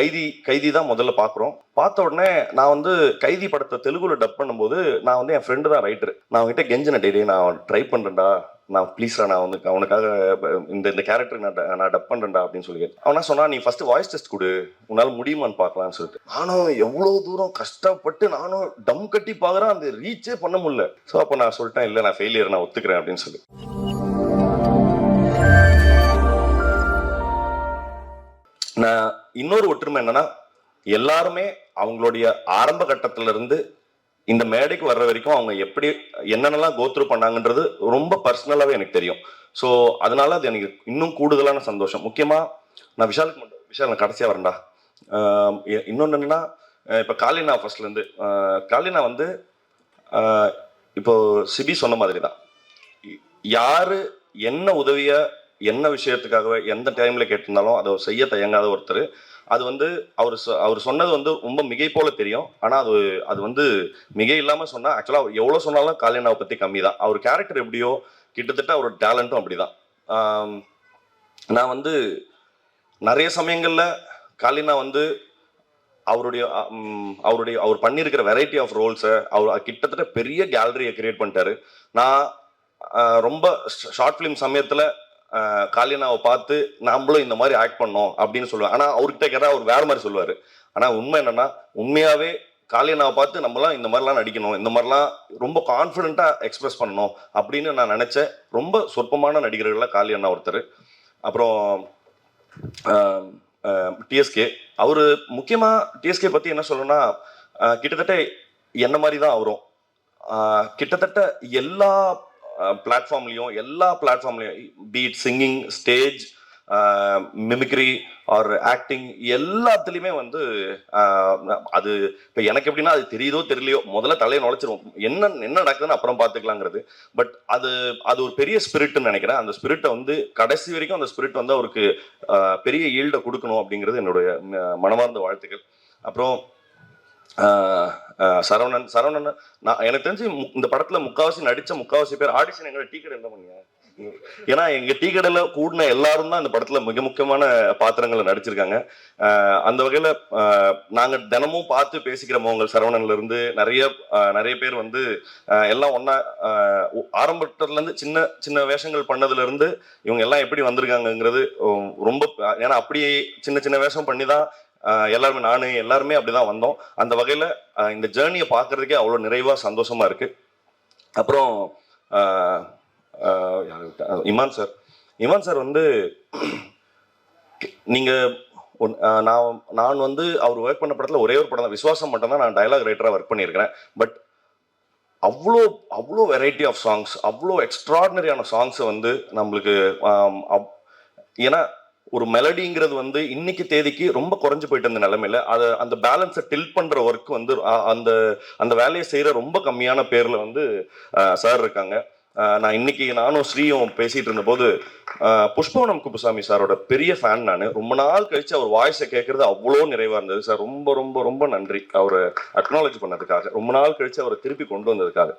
கைதி கைதி தான் முதல்ல பார்க்குறோம் பார்த்த உடனே நான் வந்து கைதி படத்தை தெலுங்குல டப் பண்ணும்போது நான் வந்து என் ஃப்ரெண்டு தான் ரைட்டர் நான் அவன்கிட்ட கெஞ்சின டெய்லி நான் ட்ரை பண்ணுறேன்டா நான் ப்ளீஸ்டா நான் வந்து அவனுக்காக இந்த இந்த கேரக்டர் நான் ட- நான் டப் பண்ணுறேன்டா அப்படின்னு சொல்லி அவனா சொன்னா நீ ஃபர்ஸ்ட் வாய்ஸ் டெஸ்ட் கொடு. உன்னால் முடியுமான்னு பார்க்கலாம்னு சொல்லிட்டு. நானும் எவ்வளோ தூரம் கஷ்டப்பட்டு நானும் டம் கட்டி பார்க்குறேன் அந்த ரீச்சே பண்ண முடியல. ஸோ அப்போ நான் சொல்லிட்டேன் இல்லை நான் ஃபெயிலியர் நான் ஒத்துக்கிறேன் அப்படின்னு சொல்லி. நான் இன்னொரு ஒற்றுமை என்னன்னா எல்லாருமே அவங்களுடைய ஆரம்ப கட்டத்துல இருந்து இந்த மேடைக்கு வர்ற வரைக்கும் அவங்க எப்படி என்னென்னலாம் கோத்ரூ பண்ணாங்கன்றது ரொம்ப பர்சனலாவே எனக்கு தெரியும். ஸோ அதனால அது எனக்கு இன்னும் கூடுதலான சந்தோஷம். முக்கியமா நான் விஷாலுக்கு மட்டும் விஷால் நான் கடைசியா வரேன்டா. இன்னொன்று என்னன்னா இப்போ காலினா ஃபர்ஸ்ட்ல இருந்து காலினா வந்து இப்போ சிபி சொன்ன மாதிரி தான் யாரு என்ன உதவியை என்ன விஷயத்துக்காகவே எந்த டைம்ல கேட்டிருந்தாலும் அதை செய்ய தயங்காத ஒருத்தர். அது வந்து அவர் சொ- அவர் சொன்னது வந்து ரொம்ப மிகை போல தெரியும். ஆனால் அது அது வந்து மிகை இல்லாமல் சொன்னால் ஆக்சுவலாக அவர் எவ்வளோ சொன்னாலும் காலினாவை பற்றி கம்மி தான். அவர் கேரக்டர் எப்படியோ கிட்டத்தட்ட அவரோட டேலண்ட்டும் அப்படிதான். தான் நான் வந்து நிறைய சமயங்களில் காலினா வந்து அவருடைய அவருடைய அவர் பண்ணியிருக்கிற வெரைட்டி ஆஃப் ரோல்ஸை அவர் கிட்டத்தட்ட பெரிய கேலரியை கிரியேட் பண்ணிட்டாரு. நான் ரொம்ப ஷார்ட் ஃபிலிம் சமயத்தில் காலினாவை பார்த்து நம்மளும் இந்த மாதிரி ஆக்ட் பண்ணோம் அப்படின்னு சொல்லுவேன் ஆனால் அவர்கிட்ட கேட்டால் அவர் வேற மாதிரி சொல்லுவார். ஆனால் உண்மை என்னன்னா உண்மையாகவே காலினாவை பார்த்து நம்மலாம் இந்த மாதிரிலாம் நடிக்கணும் இந்த மாதிரிலாம் ரொம்ப கான்ஃபிடென்ட்டாக எக்ஸ்பிரஸ் பண்ணணும் அப்படின்னு நான் நினச்ச ரொம்ப சொற்பமான நடிகர்களில் காளியண்ணா ஒருத்தர். அப்புறம் டிஎஸ்கே அவர் முக்கியமாக டிஎஸ்கே பற்றி என்ன சொல்லணும்னா கிட்டத்தட்ட என்ன மாதிரி தான் அவரும் கிட்டத்தட்ட எல்லா பிளாட்ஃபார்ம்லையும் எல்லா பிளாட்ஃபார்ம்லையும் beat singing stage mimicry or acting எல்லாத்துலேயுமே வந்து அது இப்போ எனக்கு எப்படின்னா அது தெரியுதோ தெரியலையோ முதல்ல தலையை நுழைச்சிரும் என்ன என்ன நடக்குதுன்னு அப்புறம் பார்த்துக்கலாங்கிறது. பட் அது அது ஒரு பெரிய ஸ்பிரிட்னு நினைக்கிறேன். அந்த ஸ்பிரிட்டை வந்து கடைசி வரைக்கும் அந்த ஸ்பிரிட் வந்து அவருக்கு பெரிய ஈல்டை கொடுக்கணும் அப்படிங்கிறது என்னுடைய மனமார்ந்த வாழ்த்துக்கள். அப்புறம் சரவணன் சரவணன் நான் எனக்கு தெரிஞ்சு இந்த படத்துல முக்காவாசி நடிச்ச முக்காவாசி பேர் ஆடிஷன் எங்களை டீ கடை என்ன பண்ணீங்க ஏன்னா எங்க டீ கடையில கூடின எல்லாரும் தான் இந்த படத்துல மிக முக்கியமான பாத்திரங்களை நடிச்சிருக்காங்க. அந்த வகையில நாங்க தினமும் பார்த்து பேசிக்கிற முகங்கள் சரவணன்ல இருந்து நிறைய நிறைய பேர் வந்து எல்லாம் ஒன்னா ஆரம்பத்துல இருந்து சின்ன சின்ன வேஷங்கள் பண்ணதுல இருந்து இவங்க எல்லாம் எப்படி வந்திருக்காங்கங்கிறது ரொம்ப ஏன்னா அப்படியே சின்ன சின்ன வேஷம் பண்ணி தான் எல்லாருமே நானு எல்லாருமே அப்படிதான் வந்தோம். அந்த வகையில இந்த ஜேர்னியை பார்க்கறதுக்கே அவ்வளோ நிறைவா சந்தோஷமா இருக்கு. அப்புறம் இமான் சார். இமான் சார் வந்து நீங்க ஒன்- நான் நான் வந்து அவர் ஒர்க் பண்ண படத்தில் ஒரே ஒரு படம் தான் விசுவாசம் மட்டும்தான் நான் டைலாக் ரைட்டராக ஒர்க் பண்ணியிருக்கிறேன். பட் அவ்வளோ அவ்வளோ வெரைட்டி ஆஃப் சாங்ஸ் அவ்வளோ எக்ஸ்ட்ராடினரியான சாங்ஸை வந்து நம்மளுக்கு அப்- ஏன்னா ஒரு மெலடிங்கிறது வந்து இன்னைக்கு தேதிக்கு ரொம்ப குறைஞ்சு போயிட்டு இருந்த நிலைமையில அதை அந்த பேலன்ஸை டில் பண்ற ஒர்க் வந்து அந்த அந்த வேலையை செய்யற ரொம்ப கம்மியான பேர்ல வந்து சார் இருக்காங்க. நான் இன்னைக்கு நானும் ஸ்ரீயும் பேசிட்டு இருந்த போது புஷ்பவனம் குப்புசாமி சாரோட பெரிய ஃபேன் நான். ரொம்ப நாள் கழிச்சு அவர் வாய்ஸை கேட்கறது அவ்வளோ நிறைவாக இருந்தது. சார் ரொம்ப ரொம்ப ரொம்ப நன்றி. அவரை அக்னாலஜ் பண்ணதுக்காக. ரொம்ப நாள் கழிச்சு அவரை திருப்பி கொண்டு வந்ததுக்காக.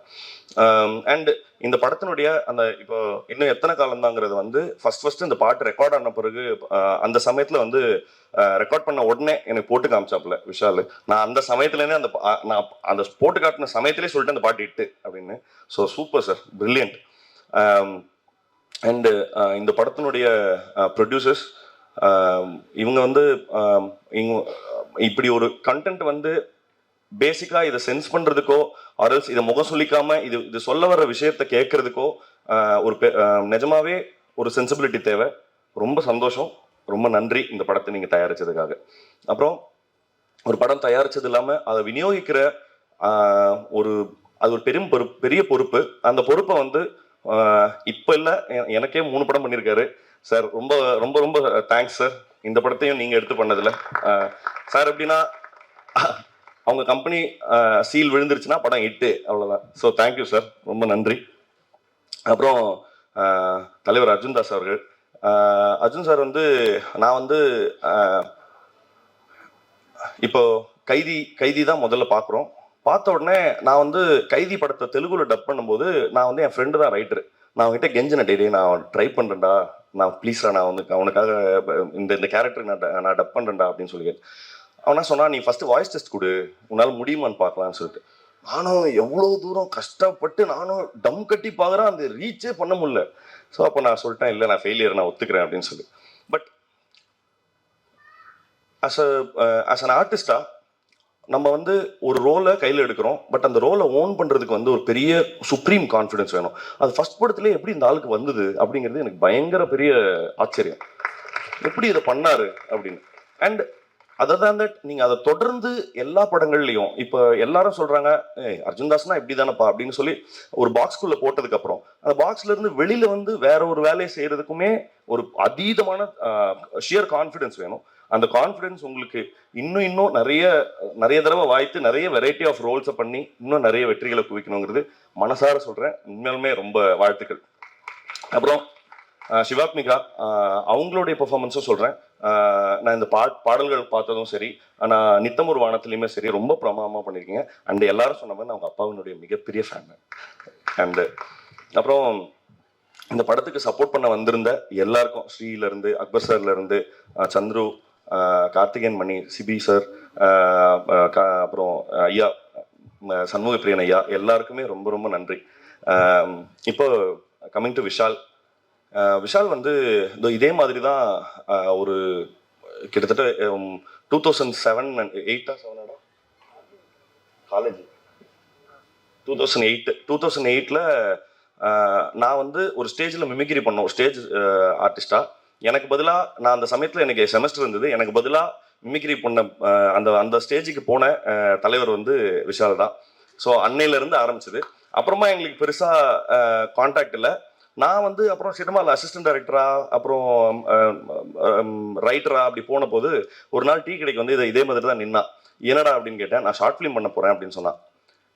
அண்ட் இந்த படத்தினுடைய அந்த இப்போ இன்னும் எத்தனை காலம் தாங்கிறது வந்து ஃபர்ஸ்ட் ஃபர்ஸ்ட் இந்த பாட்டு ரெக்கார்ட் ஆன பிறகு அந்த சமயத்தில் வந்து ரெக்கார்ட் பண்ண உடனே எனக்கு போட்டு காமிச்சாப்புல விஷால். நான் அந்த சமயத்துலேருந்தே அந்த நான் அந்த போட்டு காட்டின சமயத்திலே சொல்லிட்டு அந்த பாட்டு இட்டு அப்படின்னு. So super sir brilliant and uh, இந்த படத்தினுடைய uh, ப்ரொடியூசர்ஸ் um, இவங்க வந்து um, இவங்க இப்படி ஒரு கண்டென்ட் வந்து பேசிக்காக இதை சென்ஸ் பண்ணுறதுக்கோ அரல்ஸ் இதை முகம் சொல்லிக்காம இது இது சொல்ல வர விஷயத்த கேட்கறதுக்கோ uh, ஒரு பெ- நிஜமாவே ஒரு சென்சிபிலிட்டி தேவை. ரொம்ப சந்தோஷம். ரொம்ப நன்றி இந்த படத்தை நீங்கள் தயாரித்ததுக்காக அப்புறம் ஒரு படம் தயாரித்தது இல்லாமல் அதை விநியோகிக்கிற ஒரு அது ஒரு பெரும் பொறுப்பு பெரிய பொறுப்பு. அந்த பொறுப்பை வந்து இப்போ இல்லை எ- எனக்கே மூணு படம் பண்ணியிருக்காரு சார் ரொம்ப ரொம்ப ரொம்ப தேங்க்ஸ் சார். இந்த படத்தையும் நீங்கள் எடுத்து பண்ணதில். சார் எப்படின்னா அவங்க கம்பெனி சீல் விழுந்துருச்சுன்னா படம் எட்டு அவ்வளோதான் ஸோ தேங்க்யூ சார். ரொம்ப நன்றி. அப்புறம் தலைவர் அர்ஜுன் தாஸ் அவர்கள். அர்ஜுன் சார் வந்து நான் வந்து இப்போ கைதி கைதி தான் முதல்ல பார்க்குறோம். பார்த்த உடனே நான் வந்து கைதி படத்தை தெலுங்குல டப் பண்ணும்போது நான் வந்து என் ஃப்ரெண்டு தான் ரைட்டர் நான் அவன்கிட்ட கெஞ்சின டேடி நான் ட்ரை பண்ணுறேன்டா நான் ப்ளீஸ்டா நான் வந்து அவனுக்காக இந்த இந்த கேரக்டர் நான் ட- நான் டப் பண்ணுறேன்டா அப்படின்னு சொல்லி அவனா சொன்னா நீ ஃபர்ஸ்ட் வாய்ஸ் டெஸ்ட் கொடு. உன்னால் முடியுமான்னு பார்க்கலாம்னு சொல்லிட்டு. நானும் எவ்வளோ தூரம் கஷ்டப்பட்டு நானும் டம் கட்டி பார்க்குறேன் அந்த ரீச்சே பண்ண முடியல. ஸோ அப்போ நான் சொல்லிட்டேன் இல்லை நான் ஃபெயிலியர் நான் ஒத்துக்கிறேன் அப்படின்னு சொல்லி. But as uh as an ஆர்டிஸ்டா நம்ம வந்து ஒரு ரோலை கையில் எடுக்கிறோம். பட் அந்த ரோலை ஓன் பண்ணுறதுக்கு வந்து ஒரு பெரிய சுப்ரீம் கான்ஃபிடன்ஸ் வேணும். அது ஃபர்ஸ்ட் படத்துல எப்படி இந்த ஆளுக்கு வந்தது அப்படிங்கிறது எனக்கு பயங்கர பெரிய ஆச்சரியம். எப்படி இதை பண்ணாரு அப்படின்னு. அண்ட் அதர் தான் தட் நீங்கள் அதை தொடர்ந்து எல்லா படங்கள்லையும் இப்போ எல்லாரும் சொல்கிறாங்க ஏய் அர்ஜுன் தாஸ்னா இப்படி தானப்பா அப்படின்னு சொல்லி ஒரு பாக்ஸ்குள்ளே போட்டதுக்கப்புறம் அந்த பாக்ஸ்லேருந்து இருந்து வந்து வேற ஒரு வேலையை செய்கிறதுக்குமே ஒரு அதீதமான ஷியர் கான்ஃபிடன்ஸ் வேணும். அந்த கான்ஃபிடன்ஸ் உங்களுக்கு இன்னும் இன்னும் நிறைய நிறைய தடவை வாய்த்து நிறைய வெரைட்டி ஆஃப் ரோல்ஸை பண்ணி இன்னும் நிறைய வெற்றிகளை குவிக்கணுங்கிறது மனசார சொல்கிறேன் உண்மையாலுமே ரொம்ப வாழ்த்துக்கள். அப்புறம் சிவாத்மிகா அவங்களுடைய பெர்ஃபார்மன்ஸும் சொல்கிறேன் நான் இந்த பா பாடல்கள் பார்த்ததும் சரி ஆனால் நித்தம் ஒரு வானத்துலையுமே சரி ரொம்ப பிரமாதமாக பண்ணியிருக்கீங்க அண்ட் எல்லாரும் சொன்ன மாதிரி நான் அவங்க அப்பாவினுடைய மிகப்பெரிய ஃபேன் அண்டு அப்புறம் இந்த படத்துக்கு சப்போர்ட் பண்ண வந்திருந்த எல்லாருக்கும் ஸ்ரீலேருந்து அக்பர் சார்லேருந்து சந்துரு கார்த்திகேயன் மணி சிபி சார் க- அப்புறம் ஐயா சண்முக பிரியன் ஐயா எல்லாருக்குமே ரொம்ப ரொம்ப நன்றி. இப்போ கம்மிங் டு விஷால். விஷால் வந்து இதோ இதே மாதிரி தான் ஒரு கிட்டத்தட்ட டூ தௌசண்ட் செவன் எயிட்டா செவனடா college two thousand eight two thousand எயிட்டில் நான் வந்து ஒரு ஸ்டேஜில் மிமிக்ரி பண்ணோம். ஸ்டேஜ் ஆர்டிஸ்டாக எனக்கு பதிலாக நான் அந்த சமயத்தில் எனக்கு செமஸ்டர் இருந்தது. எனக்கு பதிலாக மிமிக்ரி பண்ண அந்த அந்த ஸ்டேஜுக்கு போன தலைவர் வந்து விஷால் தான். ஸோ அன்னையிலேருந்து ஆரம்பிச்சது. அப்புறமா எங்களுக்கு பெருசாக காண்டாக்ட் இல்லை. நான் வந்து அப்புறம் சினிமாவில் அசிஸ்டன்ட் டைரக்டரா அப்புறம் ரைட்டரா அப்படி போன போது ஒரு நாள் டீ கடைக்கு வந்து இதை இதே மாதிரி தான் நின்னா என்னடா அப்படின்னு கேட்டேன். நான் ஷார்ட் ஃபிலிம் பண்ண போகிறேன் அப்படின்னு சொன்னான்.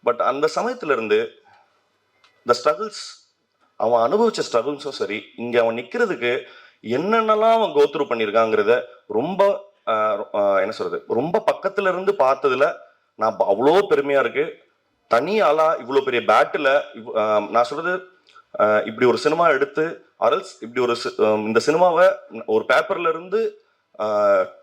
பட் அந்த சமயத்துல இருந்து இந்த ஸ்ட்ரகிள்ஸ் அவன் அனுபவிச்ச ஸ்ட்ரகிள்ஸும் சரி இங்கே அவன் நிற்கிறதுக்கு என்னென்னலாம் அவன் கோத்ரூ பண்ணியிருக்காங்கிறத ரொம்ப என்ன சொல்றது ரொம்ப பக்கத்துல இருந்து பார்த்ததுல நான் அவ்வளோ பெருமையா இருக்கு. தனி ஆளா இவ்வளோ பெரிய பேட்டில் நான் சொல்றது இப்படி ஒரு சினிமா எடுத்து அரல்ஸ் இப்படி ஒரு சி- இந்த சினிமாவை ஒரு பேப்பர்ல இருந்து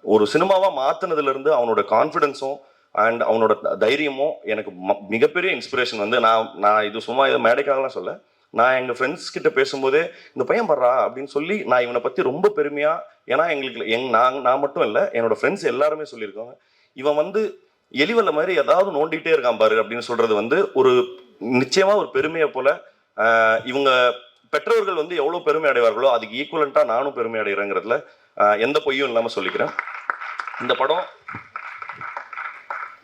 ஒரு சினிமாவா மாத்தினதுல இருந்து அவனோட கான்ஃபிடென்ஸும் அண்ட் அவனோட த- தைரியமும் எனக்கு ம- மிகப்பெரிய இன்ஸ்பிரேஷன் வந்து நான் நான் இது சும்மா இது மேடைக்காகலாம் சொல்ல நான் எங்கள் ஃப்ரெண்ட்ஸ் கிட்ட பேசும்போதே இந்த பையன் படுறா அப்படின்னு சொல்லி நான் இவனை பற்றி ரொம்ப பெருமையாக ஏன்னா எங்களுக்கு எங் நான் நான் மட்டும் இல்லை என்னோட ஃப்ரெண்ட்ஸ் எல்லாருமே சொல்லியிருக்காங்க. இவன் வந்து எலிவல்ல மாதிரி ஏதாவது நோண்டிகிட்டே இருக்கான் பாரு அப்படின்னு சொல்றது வந்து ஒரு நிச்சயமாக ஒரு பெருமையை போல இவங்க பெற்றோர்கள் வந்து எவ்வளோ பெருமை அடைவார்களோ அதுக்கு ஈக்குவலண்ட்டாக நானும் பெருமை அடைகிறேங்கிறதுல எந்த பொய்யும் இல்லாமல் சொல்லிக்கிறேன். இந்த படம்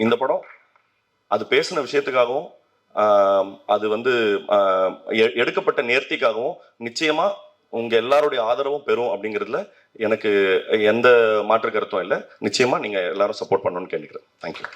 இந்த படம் அது பேசின விஷயத்துக்காகவும் அது வந்து எ- எடுக்கப்பட்ட நேர்த்திக்காகவும் நிச்சயமா உங்க எல்லாருடைய ஆதரவும் பெறும் அப்படிங்கிறதுல எனக்கு எந்த மாற்று கருத்தும் இல்லை. நிச்சயமா நீங்க எல்லாரும் சப்போர்ட் பண்ணணும்னு கேட்டுக்கிறேன். தேங்க்யூ